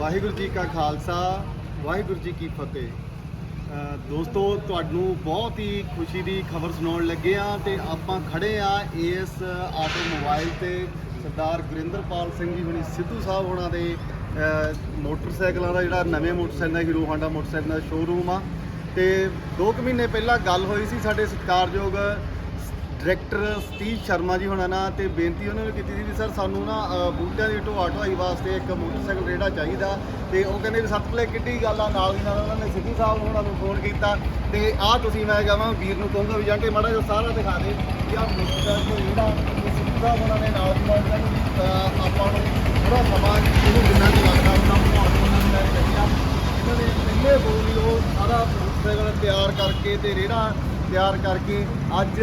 ਵਾਹਿਗੁਰੂ ਜੀ ਕਾ ਖਾਲਸਾ, ਵਾਹਿਗੁਰੂ ਜੀ ਕੀ ਫਤਿਹ। ਦੋਸਤੋ, ਤੁਹਾਨੂੰ ਬਹੁਤ ਹੀ ਖੁਸ਼ੀ ਦੀ ਖਬਰ ਸੁਣਾਉਣ ਲੱਗੇ ਆ ਤੇ ਆਪਾਂ ਖੜੇ ਆ ਇਸ ਆਟੋਮੋਬਾਈਲ ਤੇ ਸਰਦਾਰ ਗੁਰਿੰਦਰਪਾਲ ਸਿੰਘ ਜੀ ਹੁਣੀ, ਸਿੱਧੂ ਸਾਹਿਬ ਹੋਣਾ ਦੇ ਮੋਟਰਸਾਈਕਲਾਂ ਦਾ ਜਿਹੜਾ ਨਵੇਂ ਮੋਟਰਸਾਈਕਲ ਦਾ ਹੀਰੋ ਹਾਂਡਾ ਮੋਟਰਸਾਈਕਲ ਦਾ ਸ਼ੋਰੂਮ ਆ। ਤੇ 2 ਕੁ ਮਹੀਨੇ ਪਹਿਲਾਂ ਗੱਲ ਹੋਈ ਸੀ ਸਾਡੇ ਸਤਿਕਾਰਯੋਗ ਡਾਇਰੈਕਟਰ ਸਤੀਸ਼ ਸ਼ਰਮਾ ਜੀ ਹੋਣਾ ਨਾਲ ਤੇ ਬੇਨਤੀ ਉਹਨਾਂ ਨੂੰ ਕੀਤੀ ਸੀ ਵੀ ਸਰ ਸਾਨੂੰ ਨਾ ਅ, ਬੂਟਿਆਂ ਦੀ ਢੋਆ ਢੋਆਈ ਵਾਸਤੇ ਇੱਕ ਮੋਟਰਸਾਈਕਲ ਰੇੜਾ ਚਾਹੀਦਾ ਤੇ ਉਹ ਕਹਿੰਦੇ ਵੀ ਸਤਪਲੇ ਕਿੱਡੀ ਗੱਲ ਆ ਨਾਲ ਦੀ ਨਾਲ ਉਹਨਾਂ ਨੇ ਸਿੱਧੂ ਸਾਹਿਬ ਹੋਣਾ ਨੂੰ ਫੋਨ ਕੀਤਾ ਤੇ ਆਹ ਤੁਸੀਂ ਮੈਂ ਕਹਾਂ ਵੀਰ ਨੂੰ ਕਹੂੰਗਾ ਵੀ ਜਾਂਟੇ ਮਾੜਾ ਜਿਹਾ ਸਾਰਾ ਦਿਖਾ ਦੇ ਕਿ ਆਹ ਮੋਟਰਸਾਈਕਲ ਰੇੜਾ ਤੇ ਸਿੱਧੂ ਸਾਹਿਬ ਹੋਣਾ ਨੇ ਨਾਲ ਦੀ ਨਾਲ ਕਹਿੰਦੇ ਅ, ਆਪਾਂ ਨੂੰ ਥੋੜਾ ਸਮਾਂ ਇਹਨੂੰ ਜਿੰਨਾ ਕੁ ਲੱਗਦਾ ਉਹਨਾਂ ਨੂੰ ਉਹਨਾਂ ਨੇ ਲੈ ਕੇ ਚੱਲਿਆ। ਇਹਨਾਂ ਨੇ ਪਹਿਲੇ ਬੋਲ ਹੀ ਉਹ ਸਾਰਾ ਮੋਟਰਸਾਈਕਲ ਤਿਆਰ ਕਰਕੇ ਤੇ ਰੇੜਾ ਤਿਆਰ ਕਰਕੇ ਅੱਜ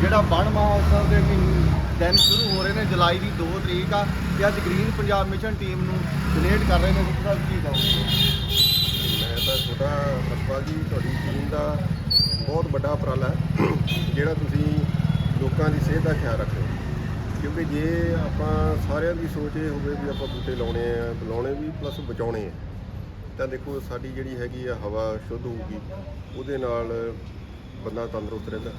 ਜਿਹੜਾ ਬਣ ਮਹੋਤਸਵ ਦੇ ਮਹੀਨੇ, ਦਿਨ ਸ਼ੁਰੂ ਹੋ ਰਹੇ ਨੇ, ਜੁਲਾਈ ਦੀ 2 ਤਰੀਕ ਆ, ਤੇ ਅੱਜ ਗ੍ਰੀਨ ਪੰਜਾਬ ਮਿਸ਼ਨ ਟੀਮ ਨੂੰ ਡੋਨੇਟ ਕਰ ਰਹੇ ਨੇ, ਤੁਸੀਂ ਸਾਹਿਬ ਕੀ ਕਹੋਗੇ? ਮੈਂ ਤਾਂ ਛੋਟਾ ਰਸਪਾਲ ਜੀ, ਤੁਹਾਡੀ ਟੀਮ ਦਾ ਬਹੁਤ ਵੱਡਾ ਉਪਰਾਲਾ ਹੈ, ਜਿਹੜਾ ਤੁਸੀਂ ਲੋਕਾਂ ਦੀ ਸਿਹਤ ਦਾ ਖਿਆਲ ਰੱਖ ਰਹੇ ਹੋ। ਕਿਉਂਕਿ ਜੇ ਆਪਾਂ ਸਾਰਿਆਂ ਦੀ ਸੋਚ ਇਹ ਹੋਵੇ ਵੀ ਆਪਾਂ ਬੂਟੇ ਲਾਉਣੇ ਆ, ਲਾਉਣੇ ਵੀ ਪਲੱਸ ਬਚਾਉਣੇ ਆ, ਤਾਂ ਦੇਖੋ ਸਾਡੀ ਜਿਹੜੀ ਹੈਗੀ ਆ ਹਵਾ ਸ਼ੁੱਧ ਹੋਊਗੀ, ਉਹਦੇ ਨਾਲ ਬੰਦਾ ਤੰਦਰੁਸਤ ਰਹਿੰਦਾ।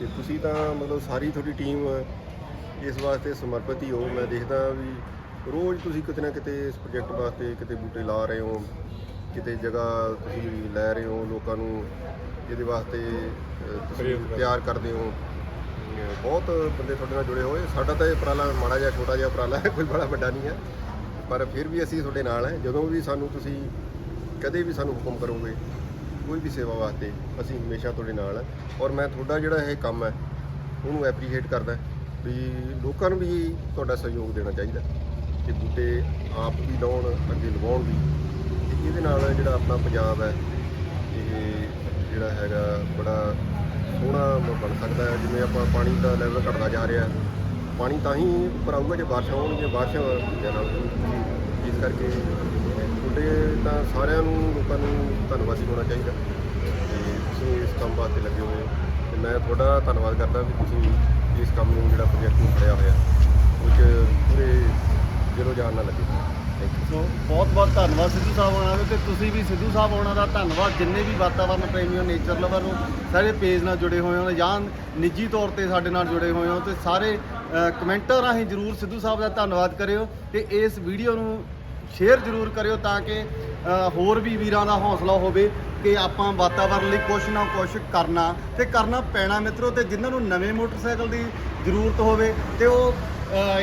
ਤੇ ਤੁਸੀਂ ਤਾਂ ਮਤਲਬ ਸਾਰੀ ਤੁਹਾਡੀ ਟੀਮ ਇਸ ਵਾਸਤੇ ਸਮਰਪਿਤ ਹੀ ਹੋ। ਮੈਂ ਦੇਖਦਾ ਵੀ ਰੋਜ਼ ਤੁਸੀਂ ਕਿਤੇ ਨਾ ਕਿਤੇ ਇਸ ਪ੍ਰੋਜੈਕਟ ਵਾਸਤੇ ਕਿਤੇ ਬੂਟੇ ਲਾ ਰਹੇ ਹੋ ਕਿਤੇ ਜਗ੍ਹਾ ਤੁਸੀਂ ਲੈ ਰਹੇ ਹੋ ਲੋਕਾਂ ਨੂੰ ਇਹਦੇ ਵਾਸਤੇ ਤੁਸੀਂ ਤਿਆਰ ਕਰਦੇ ਹੋ। ਬਹੁਤ ਬੰਦੇ ਤੁਹਾਡੇ ਨਾਲ ਜੁੜੇ ਹੋਏ। ਸਾਡਾ ਤਾਂ ਇਹ ਉਪਰਾਲਾ ਮਾੜਾ ਜਿਹਾ ਛੋਟਾ ਜਿਹਾ ਉਪਰਾਲਾ ਹੈ ਕੋਈ ਬੜਾ ਵੱਡਾ ਨਹੀਂ ਹੈ। ਪਰ ਫਿਰ ਵੀ ਅਸੀਂ ਤੁਹਾਡੇ ਨਾਲ ਹੈ। ਜਦੋਂ ਵੀ ਸਾਨੂੰ ਤੁਸੀਂ ਕਦੇ ਵੀ ਸਾਨੂੰ ਹੁਕਮ ਕਰੋਗੇ ਕੋਈ ਵੀ ਸੇਵਾ ਵਾਸਤੇ ਅਸੀਂ ਹਮੇਸ਼ਾ ਤੁਹਾਡੇ ਨਾਲ ਹੈ ਔਰ ਮੈਂ ਤੁਹਾਡਾ ਜਿਹੜਾ ਇਹ ਕੰਮ ਹੈ, ਉਹਨੂੰ ਐਪਰੀਸ਼ੀਏਟ ਕਰਦਾ ਵੀ ਲੋਕਾਂ ਨੂੰ ਵੀ ਤੁਹਾਡਾ ਸਹਿਯੋਗ ਦੇਣਾ ਚਾਹੀਦਾ। ਕਿ ਬੂਟੇ ਆਪ ਵੀ ਲਾਉਣ, ਅੱਗੇ ਲਗਾਉਣ ਵੀ। ਤੇ ਇਹਦੇ ਨਾਲ ਜਿਹੜਾ ਆਪਣਾ ਪੰਜਾਬ ਹੈ, ਇਹ ਜਿਹੜਾ ਹੈਗਾ ਬੜਾ ਸੋਹਣਾ ਬਣ ਸਕਦਾ ਹੈ। ਜਿਵੇਂ ਆਪਾਂ ਪਾਣੀ ਦਾ ਲੈਵਲ ਘਟਦਾ ਜਾ ਰਿਹਾ ਪਾਣੀ ਤਾਂ ਹੀ ਉੱਪਰ ਆਊਗਾ ਜੇ ਬਾਰਿਸ਼ਾਂ ਹੋਣਗੀਆਂ ਬਾਰਿਸ਼ਾਂ ਜ਼ਿਆਦਾ ਹੋਣਗੀਆਂ। ਕਰਕੇ ਤੁਹਾਡੇ ਤਾਂ ਸਾਰਿਆਂ ਨੂੰ, ਲੋਕਾਂ ਨੂੰ ਧੰਨਵਾਦੀ ਹੋਣਾ ਚਾਹੀਦਾ। ਤੇ ਤੁਸੀਂ ਇਸ ਕੰਮ ਵਾਸਤੇ ਲੱਗੇ ਹੋਏ ਹੋ। ਤੇ ਮੈਂ ਤੁਹਾਡਾ ਧੰਨਵਾਦ ਕਰਦਾ ਵੀ ਤੁਸੀਂ ਇਸ ਕੰਮ ਨੂੰ, ਜਿਹੜਾ ਪ੍ਰੋਜੈਕਟ ਨੂੰ ਫੜਿਆ ਹੋਇਆ। ਉਹ 'ਚ ਪੂਰੇ ਦਿਲੋਂ ਜਾਨ ਨਾਲ ਲੱਗੇ। ਸੋ, ਬਹੁਤ ਬਹੁਤ ਧੰਨਵਾਦ ਸਿੱਧੂ ਸਾਹਿਬ ਹੋਣਾ ਦਾ ਤੇ ਤੁਸੀਂ ਵੀ ਸਿੱਧੂ ਸਾਹਿਬ ਹੋਣਾ ਦਾ ਧੰਨਵਾਦ। ਜਿੰਨੇ ਵੀ ਵਾਤਾਵਰਨ ਪ੍ਰੇਮੀ ਹੋ ਨੇਚਰ ਲਵਰ ਨੂੰ ਸਾਰੇ ਪੇਜ ਨਾਲ ਜੁੜੇ ਹੋਏ ਹੋ ਜਾਂ ਨਿੱਜੀ ਤੌਰ ਤੇ ਸਾਡੇ ਨਾਲ ਜੁੜੇ ਹੋਏ ਹੋ ਤੇ ਸਾਰੇ ਕਮੈਂਟਾਂ ਰਾਹੀਂ ਜਰੂਰ ਸਿੱਧੂ ਸਾਹਿਬ ਦਾ ਧੰਨਵਾਦ ਕਰਿਓ ਤੇ ਇਸ ਵੀਡੀਓ ਨੂੰ ਸ਼ੇਅਰ ਜਰੂਰ ਕਰਿਓ ਤਾਂ ਕਿ ਹੋਰ ਵੀ ਵੀਰਾਂ ਦਾ ਹੌਸਲਾ ਹੋਵੇ ਕਿ ਆਪਾਂ ਵਾਤਾਵਰਨ ਲਈ ਕੁਛ ਨਾ ਕੁਛ ਕਰਨਾ ਤੇ ਕਰਨਾ ਪੈਣਾ ਮਿੱਤਰੋ ਤੇ ਜਿਨ੍ਹਾਂ ਨੂੰ ਨਵੇਂ ਮੋਟਰਸਾਈਕਲ ਦੀ ਜ਼ਰੂਰਤ ਹੋਵੇ ਤੇ ਉਹ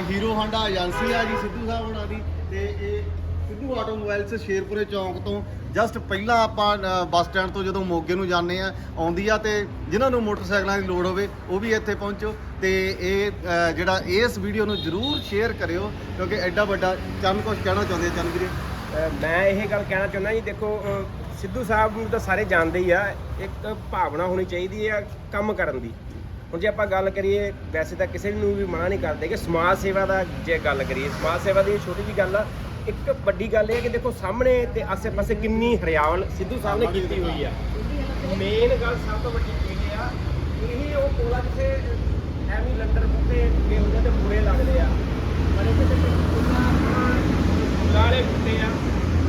ਹੀਰੋ ਹਾਂਡਾ ਏਜੰਸੀ ਆ ਜੀ, ਸਿੱਧੂ ਸਾਹਿਬ ਹੋਣਾ ਦੀ ਤੇ ਇਹ ਸਿੱਧੂ ਆਟੋਮੋਬਾਈਲਸ ਸ਼ੇਰਪੁਰੇ ਚੌਂਕ ਤੋਂ ਜਸਟ ਪਹਿਲਾਂ ਆਪਾਂ ਬੱਸ ਸਟੈਂਡ ਤੋਂ ਜਦੋਂ ਮੋਗੇ ਨੂੰ ਜਾਂਦੇ ਆ ਆਉਂਦੀ ਆ ਤੇ ਜਿਨ੍ਹਾਂ ਨੂੰ ਮੋਟਰਸਾਈਕਲਾਂ ਦੀ ਲੋੜ ਹੋਵੇ, ਉਹ ਵੀ ਇੱਥੇ ਪਹੁੰਚੋ। ਤੇ ਇਹ ਜਿਹੜਾ ਇਸ ਵੀਡੀਓ ਨੂੰ ਜਰੂਰ ਸ਼ੇਅਰ ਕਰਿਓ, ਕਿਉਂਕਿ ਐਡਾ ਵੱਡਾ ਚੰਨ ਕੁਛ ਕਹਿਣਾ ਚਾਹੁੰਦੇ ਆ ਚੰਨ ਵੀਰੇ। ਮੈਂ ਇਹ ਗੱਲ ਕਹਿਣਾ ਚਾਹੁੰਦਾ ਜੀ, ਦੇਖੋ ਸਿੱਧੂ ਸਾਹਿਬ ਨੂੰ ਤਾਂ ਸਾਰੇ ਜਾਣਦੇ ਹੀ ਆ, ਇੱਕ ਭਾਵਨਾ ਹੋਣੀ ਚਾਹੀਦੀ ਆ ਕੰਮ ਕਰਨ ਦੀ। ਹੁਣ ਜੇ ਆਪਾਂ ਗੱਲ ਕਰੀਏ, ਵੈਸੇ ਤਾਂ ਕਿਸੇ ਨੂੰ ਵੀ ਮਨਾ ਨਹੀਂ ਕਰਦੇ ਕਿ ਸਮਾਜ ਸੇਵਾ ਦਾ ਜੇ ਗੱਲ ਕਰੀਏ, ਸਮਾਜ ਸੇਵਾ ਦੀ ਛੋਟੀ ਜੀ ਗੱਲ ਆ ਇੱਕ ਵੱਡੀ ਗੱਲ ਇਹ ਹੈ ਕਿ ਦੇਖੋ ਸਾਹਮਣੇ ਤੇ ਆਸੇ-ਪਾਸੇ ਕਿੰਨੀ ਹਰਿਆਵਲ ਸਿੱਧੂ ਸਾਹਿਬ ਨੇ ਕੀਤੀ ਹੋਈ ਆ। ਮੇਨ ਗੱਲ ਸਭ ਤੋਂ ਵੱਡੀ ਇਹ ਆ ਇਹ ਉਹ ਕੋਲਾ ਜਿੱਥੇ ਐਵੇਂ ਲੰਡਰ ਬੁੱਤੇ ਲੱਗੇ ਹੁੰਦੇ ਤੇ ਬੁਰੇ ਲੱਗਦੇ ਆ। ਪਰ ਇਹ ਤੇ ਗਾਲੇ ਬੁੱਤੇ ਆ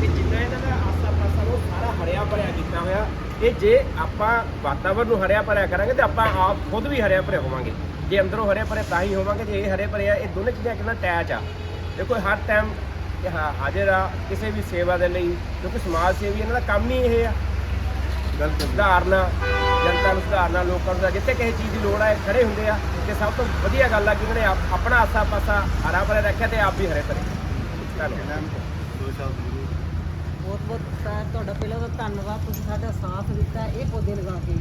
ਤੇ ਜਿੰਨਾ ਇਹਨਾਂ ਦਾ ਆਸਾ ਪਾਸਾ ਨੂੰ ਸਾਰਾ ਹਰਿਆ ਭਰਿਆ ਕੀਤਾ ਹੋਇਆ। ਇਹ ਜੇ ਆਪਾਂ ਵਾਤਾਵਰਨ ਨੂੰ ਹਰਿਆ ਭਰਿਆ ਕਰਾਂਗੇ ਤੇ ਆਪਾਂ ਆਪ ਖੁਦ ਵੀ ਹਰਿਆ ਭਰੇ ਹੋਵਾਂਗੇ। ਜੇ ਅੰਦਰੋਂ ਹਰੇ ਭਰੇ ਤਾਂ ਹੀ ਹੋਵਾਂਗੇ ਜੇ ਇਹ ਹਰੇ ਭਰੇ ਆ ਇਹ ਦੋਨੇ ਚੀਜ਼ਾਂ ਕਿੰਨਾ ਅਟੈਚ ਆ। ਦੇਖੋ ਹਰ ਟਾਈਮ ਇਹ ਹਾ- ਹਾਜ਼ਰ ਆ ਕਿਸੇ ਵੀ ਸੇਵਾ ਦੇ ਲਈ ਕਿਉਂਕਿ ਸਮਾਜ ਸੇਵੀ ਇਹਨਾਂ ਦਾ ਕੰਮ ਹੀ ਇਹ ਆ। ਬਿਲਕੁਲ ਸੁਧਾਰਨਾ ਜਨਤਾ ਨੂੰ ਸੁਧਾਰਨਾ ਲੋਕਾਂ ਨੂੰ ਜਿੱਥੇ ਕਿਸੇ ਚੀਜ਼ ਦੀ ਲੋੜ ਹੈ ਖੜੇ ਹੁੰਦੇ ਆ। ਤੇ ਸਭ ਤੋਂ ਵਧੀਆ ਗੱਲ ਆ ਕਿ ਉਹਨੇ ਆਪ- ਆਪਣਾ ਆਸਾ ਪਾਸਾ ਹਰਾ ਭਰਿਆ ਰੱਖਿਆ ਤੇ ਆਪ ਵੀ ਹਰੇ ਭਰੇ। ਬਹੁਤ ਬਹੁਤ ਤੁਹਾਡਾ ਪਹਿਲਾਂ ਤਾਂ ਧੰਨਵਾਦ ਤੁਸੀਂ ਸਾਡਾ ਸਾਥ ਦਿੱਤਾ ਇਹ ਪੌਦੇ ਲਗਾ ਕੇ।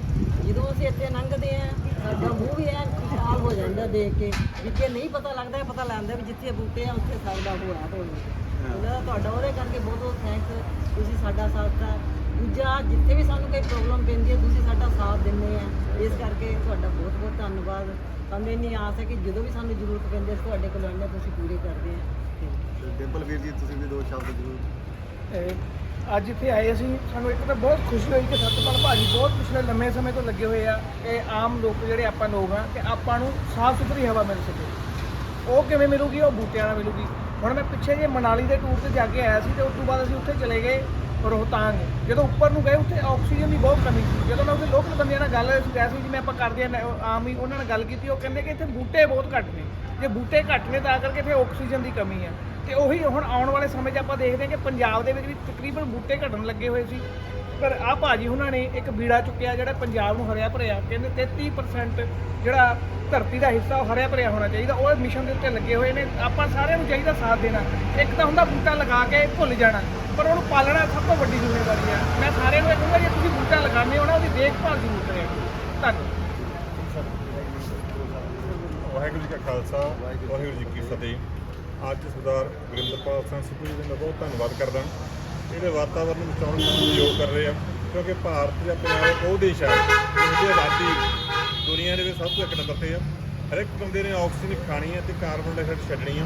ਜਦੋਂ ਅਸੀਂ ਇੱਥੇ ਲੰਘਦੇ ਆ ਸਾਡਾ ਮੂੰਹ ਵੀ ਐ ਖੁਸ਼ਹਾਲ ਹੋ ਜਾਂਦਾ ਦੇਖ ਕੇ ਜਿੱਥੇ ਨਹੀਂ ਪਤਾ ਲੱਗਦਾ ਪਤਾ ਲੱਗਦਾ ਵੀ ਜਿੱਥੇ ਬੂਟੇ ਆ ਉੱਥੇ ਸਾਡਾ ਹੋਇਆ ਹੋਵੇ ਉਹਦਾ ਤੁਹਾਡਾ ਉਹਦੇ ਕਰਕੇ ਬਹੁਤ ਬਹੁਤ ਥੈਂਕਸ ਤੁਸੀਂ ਸਾਡਾ ਸਾਥ ਦਿੱਤਾ। ਦੂਜਾ ਜਿੱਥੇ ਵੀ ਸਾਨੂੰ ਕੋਈ ਪ੍ਰੋਬਲਮ ਪੈਂਦੀ ਹੈ ਤੁਸੀਂ ਸਾਡਾ ਸਾਥ ਦਿੰਦੇ ਆ। ਇਸ ਕਰਕੇ ਤੁਹਾਡਾ ਬਹੁਤ ਬਹੁਤ ਧੰਨਵਾਦ। ਸਾਨੂੰ ਇੰਨੀ ਆਸ ਹੈ ਕਿ ਜਦੋਂ ਵੀ ਸਾਨੂੰ ਜ਼ਰੂਰਤ ਪੈਂਦੀ ਹੈ ਤੁਹਾਡੇ ਕੋਲ ਆਉਂਦੇ ਤੁਸੀਂ ਪੂਰੇ ਕਰਦੇ ਆ। ਤੇ ਡਿੰਪਲ ਵੀਰ ਜੀ ਤੁਸੀਂ ਵੀ ਦੋ ਸ਼ਬਦ ਜ਼ਰੂਰ। ਅੱਜ ਇੱਥੇ ਆਏ ਅਸੀਂ ਸਾਨੂੰ ਇੱਕ ਤਾਂ ਬਹੁਤ ਖੁਸ਼ੀ ਹੋਈ ਕਿ ਸਤਪਾਲ ਭਾਜੀ ਬਹੁਤ ਪਿਛਲੇ ਲੰਮੇ ਸਮੇਂ ਤੋਂ ਲੱਗੇ ਹੋਏ ਆ ਇਹ ਆਮ ਲੋਕ ਜਿਹੜੇ ਆਪਾਂ ਲੋਕ ਆ ਕਿ ਆਪਾਂ ਨੂੰ ਸਾਫ਼ ਸੁਥਰੀ ਹਵਾ ਮਿਲ ਸਕੇ। ਉਹ ਕਿਵੇਂ ਮਿਲੂਗੀ? ਉਹ ਬੂਟਿਆਂ ਨਾਲ ਮਿਲੂਗੀ। ਹੁਣ ਮੈਂ ਪਿੱਛੇ ਜੇ ਮਨਾਲੀ ਦੇ ਟੂਰ ਤੇ ਜਾ ਕੇ ਆਇਆ ਸੀ ਤੇ ਉਸ ਤੋਂ ਬਾਅਦ ਅਸੀਂ ਉੱਥੇ ਚਲੇ ਗਏ ਰੋਹਤਾਂਗ। ਜਦੋਂ ਉੱਪਰ ਨੂੰ ਗਏ, ਉੱਥੇ ਆਕਸੀਜਨ ਦੀ ਬਹੁਤ ਕਮੀ ਸੀ। ਜਦੋਂ ਮੈਂ ਉੱਥੇ ਲੋਕਲ ਬੰਦਿਆਂ ਨਾਲ ਗੱਲ ਕਹਿ ਵੀ ਜਿਵੇਂ ਆਪਾਂ ਕਰਦੇ ਆ ਆਮ ਹੀ ਉਹਨਾਂ ਨਾਲ ਗੱਲ ਕੀਤੀ, ਉਹ ਕਹਿੰਦੇ ਕਿ ਇੱਥੇ ਬੂਟੇ ਬਹੁਤ ਘੱਟ ਨੇ। ਜੇ ਬੂਟੇ ਘੱਟ ਨੇ ਤਾਂ ਕਰਕੇ ਇੱਥੇ ਆਕਸੀਜਨ ਦੀ ਕਮੀ ਆ ਤੇ ਉਹੀ ਹੁਣ ਆਉਣ ਵਾਲੇ ਸਮੇਂ 'ਚ ਆਪਾਂ ਦੇਖਦੇ ਹਾਂ ਕਿ ਪੰਜਾਬ ਦੇ ਵਿੱਚ ਵੀ ਤਕਰੀਬਨ ਬੂਟੇ ਘਟਣ ਲੱਗੇ ਹੋਏ ਸੀ। ਪਰ ਆ ਭਾਜੀ ਉਹਨਾਂ ਨੇ ਇੱਕ ਬੀੜਾ ਚੁੱਕਿਆ ਜਿਹੜਾ ਪੰਜਾਬ ਨੂੰ ਹਰਿਆ ਭਰਿਆ, ਕਹਿੰਦੇ 33% ਜਿਹੜਾ ਧਰਤੀ ਦਾ ਹਿੱਸਾ ਉਹ ਹਰਿਆ ਭਰਿਆ ਹੋਣਾ ਚਾਹੀਦਾ, ਉਹ ਮਿਸ਼ਨ ਦੇ ਉੱਤੇ ਲੱਗੇ ਹੋਏ ਨੇ, ਆਪਾਂ ਸਾਰਿਆਂ ਨੂੰ ਚਾਹੀਦਾ ਸਾਥ ਦੇਣਾ। ਇੱਕ ਤਾਂ ਹੁੰਦਾ ਬੂਟਾ ਲਗਾ ਕੇ ਭੁੱਲ ਜਾਣਾ, ਪਰ ਉਹਨੂੰ ਪਾਲਣਾ ਸਭ ਤੋਂ ਵੱਡੀ ਜ਼ਿੰਮੇਵਾਰੀ ਹੈ ਮੈਂ ਸਾਰਿਆਂ ਨੂੰ ਇਹ ਕਹੂੰਗਾ, ਜੇ ਤੁਸੀਂ ਬੂਟਾ ਲਗਾਉਂਦੇ ਹੋ ਨਾ, ਉਹਦੀ ਦੇਖਭਾਲ ਜ਼ਰੂਰ ਕਰਿਆ ਧੰਨਵਾਦ। ਵਾਹਿਗੁਰੂ ਜੀ ਕਾ ਖਾਲਸਾ, ਵਾਹਿਗੁਰੂ ਜੀ ਕੀ ਫਤਿਹ। ਅੱਜ ਸਰਦਾਰ ਗੁਰਿੰਦਰਪਾਲ ਸਿੰਘ ਸਿੱਧੂ ਜੀ ਦਾ ਬਹੁਤ ਧੰਨਵਾਦ ਕਰਦਾ। ਜਿਹੜੇ ਵਾਤਾਵਰਨ ਨੂੰ ਬਚਾਉਣ ਦਾ ਸਹਿਯੋਗ ਕਰ ਰਹੇ ਆ, ਕਿਉਂਕਿ ਭਾਰਤ ਜਾਂ ਪੰਜਾਬ ਉਹ ਦੇਸ਼ ਆ ਜਿਹਦੀ ਆਬਾਦੀ ਦੁਨੀਆ ਦੇ ਵਿੱਚ ਸਭ ਤੋਂ ਇੱਕ ਨੰਬਰ ਤੇ ਆ। ਹਰ ਇੱਕ ਬੰਦੇ ਨੇ ਆਕਸੀਜਨ ਖਾਣੀ ਹੈ ਤੇ ਕਾਰਬਨ ਡਾਈਆਕਸਾਈਡ ਛੱਡਣੀ ਆ।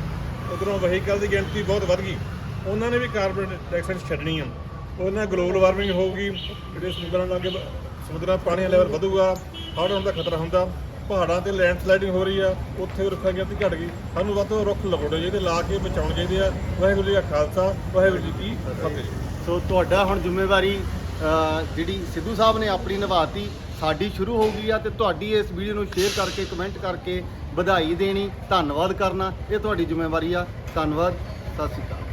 ਉਧਰੋਂ ਵਹੀਕਲ ਦੀ ਗਿਣਤੀ ਬਹੁਤ ਵੱਧ ਗਈ। ਉਹਨਾਂ ਨੇ ਵੀ ਕਾਰਬਨ ਡਾਈਆਕਸਾਈਡ ਛੱਡਣੀ ਆ। ਉਹਨਾਂ ਨਾਲ ਗਲੋਬਲ ਵਾਰਮਿੰਗ ਹੋਊਗੀ, ਜਿਹੜੇ ਸਮੁੰਦਰਾਂ ਲਾਗੇ ਬ- ਸਮੁੰਦਰਾਂ ਪਾਣੀ ਦਾ ਲੈਵਲ ਵਧੂਗਾ, ਹੜ੍ਹ ਆਉਣ ਦਾ ਖਤਰਾ ਹੁੰਦਾ। ਪਹਾੜਾਂ ਤੇ ਲੈਂਡਸਲਾਈਡਿੰਗ ਹੋ ਰਹੀ ਆ, ਉੱਥੇ ਰੁੱਖਾਂ ਦੀ ਗਿਣਤੀ ਘਟ ਗਈ। ਸਾਨੂੰ ਵੱਧ ਤੋਂ ਰੁੱਖ ਲਗਾਉਣੇ ਚਾਹੀਦੇ, ਲਾ ਕੇ ਬਚਾਉਣੇ ਚਾਹੀਦੇ ਆ। ਵਾਹਿਗੁਰੂ ਜੀ ਕਾ ਖਾਲਸਾ, ਵਾਹਿਗੁਰੂ ਜੀ ਕੀ ਫਤਿਹ। ਸੋ ਤੁਹਾਡਾ ਹੁਣ ਜ਼ਿੰਮੇਵਾਰੀ ਜਿਹੜੀ ਸਿੱਧੂ ਸਾਹਿਬ ਨੇ ਆਪਣੀ ਨਿਭਾਤੀ, ਸਾਡੀ ਸ਼ੁਰੂ ਹੋ ਗਈ ਆ ਤੇ ਤੁਹਾਡੀ ਇਸ ਵੀਡੀਓ ਨੂੰ ਸ਼ੇਅਰ ਕਰਕੇ ਕਮੈਂਟ ਕਰਕੇ ਵਧਾਈ ਦੇਣੀ, ਧੰਨਵਾਦ ਕਰਨਾ, ਇਹ ਤੁਹਾਡੀ ਜ਼ਿੰਮੇਵਾਰੀ ਆ। ਧੰਨਵਾਦ, ਸਤਿ ਸ਼੍ਰੀ ਅਕਾਲ।